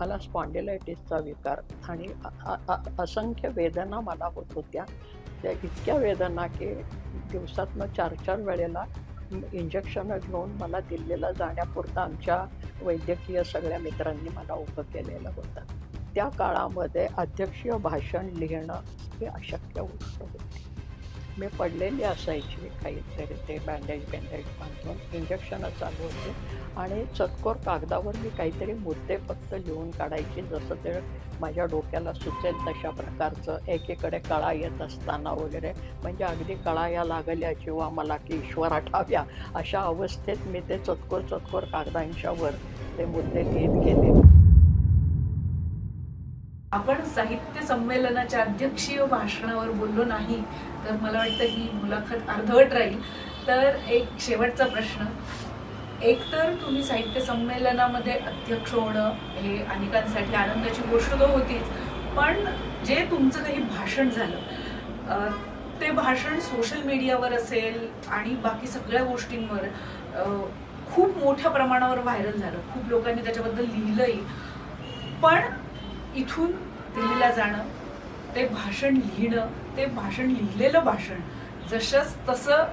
मला स्पॉन्डिलायटिसचा विकार आणि असंख्य वेदना मला होत होत्या. त्या इतक्या वेदना की दिवसातनं चार चार वेळेला इंजेक्शनं घेऊन मला दिल्लीला जाण्यापुरता आमच्या वैद्यकीय सगळ्या मित्रांनी मला उभं केलेलं होतं. त्या काळामध्ये अध्यक्षीय भाषण लिहिणं हे अशक्य गोष्ट होतं. मी पडलेली असायची काहीतरी ते बँडेज बँडेज बांधून इंजेक्शनं चालू होते. आणि चटकोर कागदावर मी काहीतरी मुद्दे फक्त लिहून काढायची जसं ते माझ्या डोक्याला सुचेल तशा प्रकारचं एकीकडे कळा येत असताना वगैरे. म्हणजे अगदी कळा या लागल्या किंवा मला की ईश्वर आठाव्या. अशा अवस्थेत मी ते चतकोर चतकोर कागदांच्यावर ते मुद्दे घेत गेले आपण साहित्य संमेलनाच्या अध्यक्षीय भाषणावर बोललो नाही तर मला वाटतं ही मुलाखत अर्धवट राहील. तर एक शेवटचा प्रश्न. एक तर तुम्ही साहित्य संमेलनामध्ये अध्यक्ष होणं हे अनेकांसाठी आनंदाची गोष्ट तर होतीच पण जे तुमचं काही भाषण झालं ते भाषण सोशल मीडियावर असेल आणि बाकी सगळ्या गोष्टींवर खूप मोठ्या प्रमाणावर व्हायरल झालं. खूप लोकांनी त्याच्याबद्दल लिहिलंही. पण इथून दिल्लीला जाणं ते भाषण लिहिणं ते भाषण लिहिलेलं भाषण जसंच तसं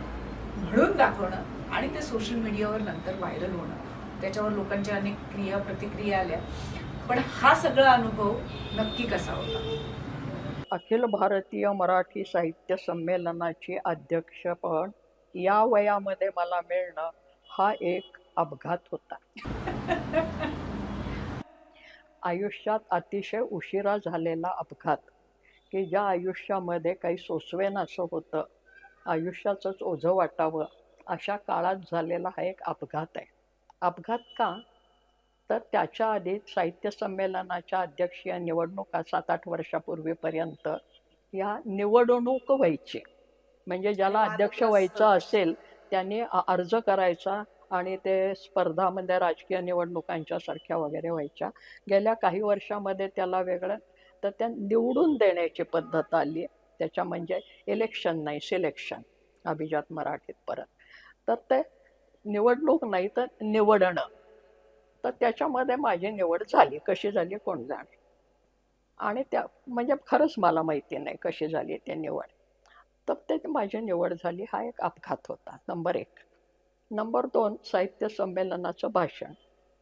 म्हणून दाखवणं आणि ते सोशल मीडियावर नंतर व्हायरल होणं. त्याच्यावर लोकांच्या अनेक क्रिया प्रतिक्रिया आल्या. पण हा सगळा अनुभव नक्की कसा होता? अखिल भारतीय मराठी साहित्य संमेलनाची अध्यक्षपद या वयामध्ये मला मिळणं हा एक अपघात होता. आयुष्यात अतिशय उशिरा झालेला अपघात की ज्या आयुष्यामध्ये काही सोसवेन असं होतं आयुष्याचंच ओझं वाटावं अशा काळात झालेला हा एक अपघात आहे. अपघात का? तर त्याच्या आधी साहित्य संमेलनाच्या अध्यक्षीय निवडणुका सात आठ वर्षापूर्वीपर्यंत या निवडणूक व्हायची. म्हणजे ज्याला अध्यक्ष व्हायचं असेल त्यांनी अर्ज करायचा आणि ते स्पर्धामध्ये राजकीय निवडणुकांच्या सारख्या वगैरे व्हायच्या. गेल्या काही वर्षामध्ये त्याला वेगळं तर त्या निवडून देण्याची पद्धत आली. त्याच्या म्हणजे इलेक्शन नाही सिलेक्शन अभिजात मराठीत परत. तर ते निवडणूक नाही तर निवडणं. तर त्याच्यामध्ये माझी निवड झाली. कशी झाली कोण जाणे? आणि त्या म्हणजे खरंच मला माहिती नाही कशी झाली ते निवड. तर ते माझी निवड झाली. हा एक अपघात होता नंबर एक. नंबर दोन साहित्य संमेलनाचं भाषण.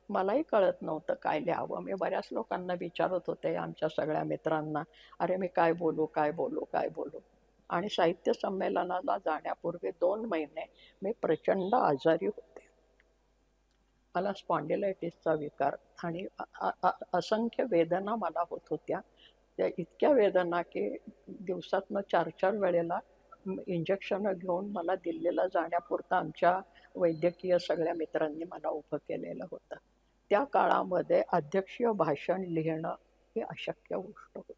मलाही कळत नव्हतं काय लिहावं. मी बऱ्याच लोकांना विचारत होते आमच्या सगळ्या मित्रांना अरे मी काय बोलू काय बोलू काय बोलू? आणि साहित्य संमेलनाला जाण्यापूर्वी दोन महिने मी प्रचंड आजारी होते. मला स्पॉन्डिलायटिसचा विकार आणि असंख्य वेदना मला होत होत्या. त्या इतक्या वेदना की दिवसातनं चार चार वेळेला इंजेक्शनं घेऊन मला दिल्लीला जाण्यापुरतं आमच्या वैद्यकीय सगळ्या मित्रांनी मला उभं केलेलं होतं. त्या काळामध्ये अध्यक्षीय भाषण लिहिणं ही अशक्य गोष्ट होती.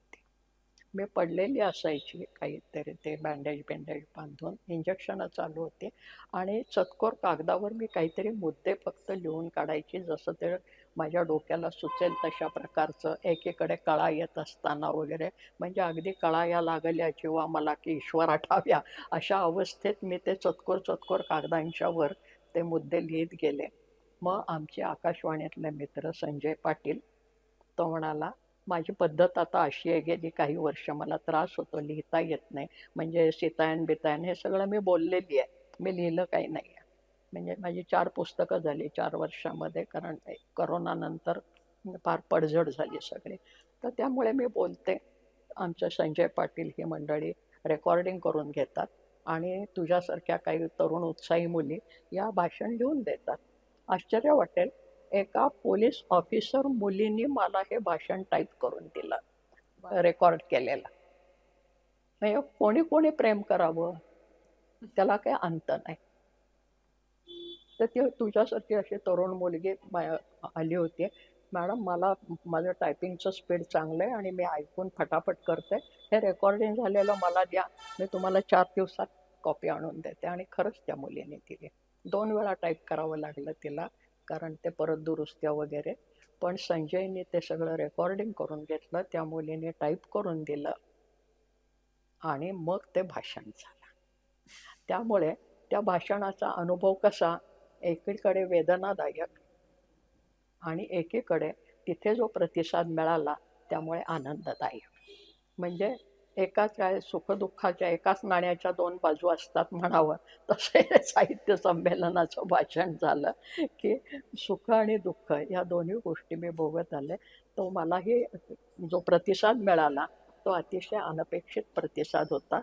मी पडलेली असायची काहीतरी ते बँडेज बँडेज बांधून इंजेक्शनं चालू होते. आणि चतकोर कागदावर मी काहीतरी मुद्दे फक्त लिहून काढायची जसं ते माझ्या डोक्याला सुचेल तशा प्रकारचं एकीकडे कळा येत असताना वगैरे. म्हणजे अगदी कळा या लागल्या किंवा मला की ईश्वर आठाव्या अशा अवस्थेत मी ते चतकोर चतकोर कागदांच्यावर ते मुद्दे लिहित गेले. मग आमचे आकाशवाणीतले मित्र संजय पाटील तो म्हणाला माझी पद्धत आता अशी आहे गेली काही वर्ष मला त्रास होतो लिहिता येत नाही. म्हणजे सीतायन बितायन हे सगळं मी बोललेली आहे. मी लिहिलं काही नाही आहे. म्हणजे माझी चार पुस्तकं झाली चार वर्षामध्ये कारण करोनानंतर फार पडझड झाली सगळी. तर त्यामुळे मी बोलते. आमचं संजय पाटील ही मंडळी रेकॉर्डिंग करून घेतात आणि तुझ्यासारख्या काही तरुण उत्साही मुली या भाषण लिहून देतात. आश्चर्य वाटेल. एका पोलीस ऑफिसर मुलींनी मला हे भाषण टाईप करून दिलं. रेकॉर्ड केलेलं. म्हणजे कोणी कोणी प्रेम करावं? त्याला काही अंत नाही. तर ती तुझ्यासारखी अशी तरुण मुलगी आली होती. मॅडम मला माझं टायपिंगचं स्पीड चांगलं आहे आणि मी ऐकून फटाफट करते. हे रेकॉर्डिंग झालेलं मला द्या. मी तुम्हाला चार दिवसात कॉपी आणून देते. आणि खरंच त्या मुलीने दिली. दोन वेळा टाईप करावं लागलं तिला. कारण ते परत दुरुस्त्या वगैरे. पण संजयने ते सगळं रेकॉर्डिंग करून घेतलं त्या मुलीने टाईप करून दिलं आणि मग ते भाषण झालं. त्यामुळे त्या भाषणाचा अनुभव कसा? एकीकडे वेदनादायक आणि एकीकडे तिथे जो प्रतिसाद मिळाला त्यामुळे आनंददायक. म्हणजे एकाच काय सुखदुःखाच्या एकाच नाण्याच्या दोन बाजू असतात म्हणावं. तसे साहित्य संमेलनाचं भाषण झालं की सुख आणि दुःख या दोन्ही गोष्टी मी भोगत आले. तो मलाही जो प्रतिसाद मिळाला तो अतिशय अनपेक्षित प्रतिसाद होता.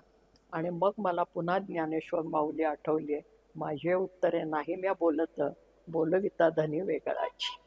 आणि मग मला पुन्हा ज्ञानेश्वर माऊली आठवली माझे उत्तरे नाही म्या बोलत बोलविता धनी वेगळाची.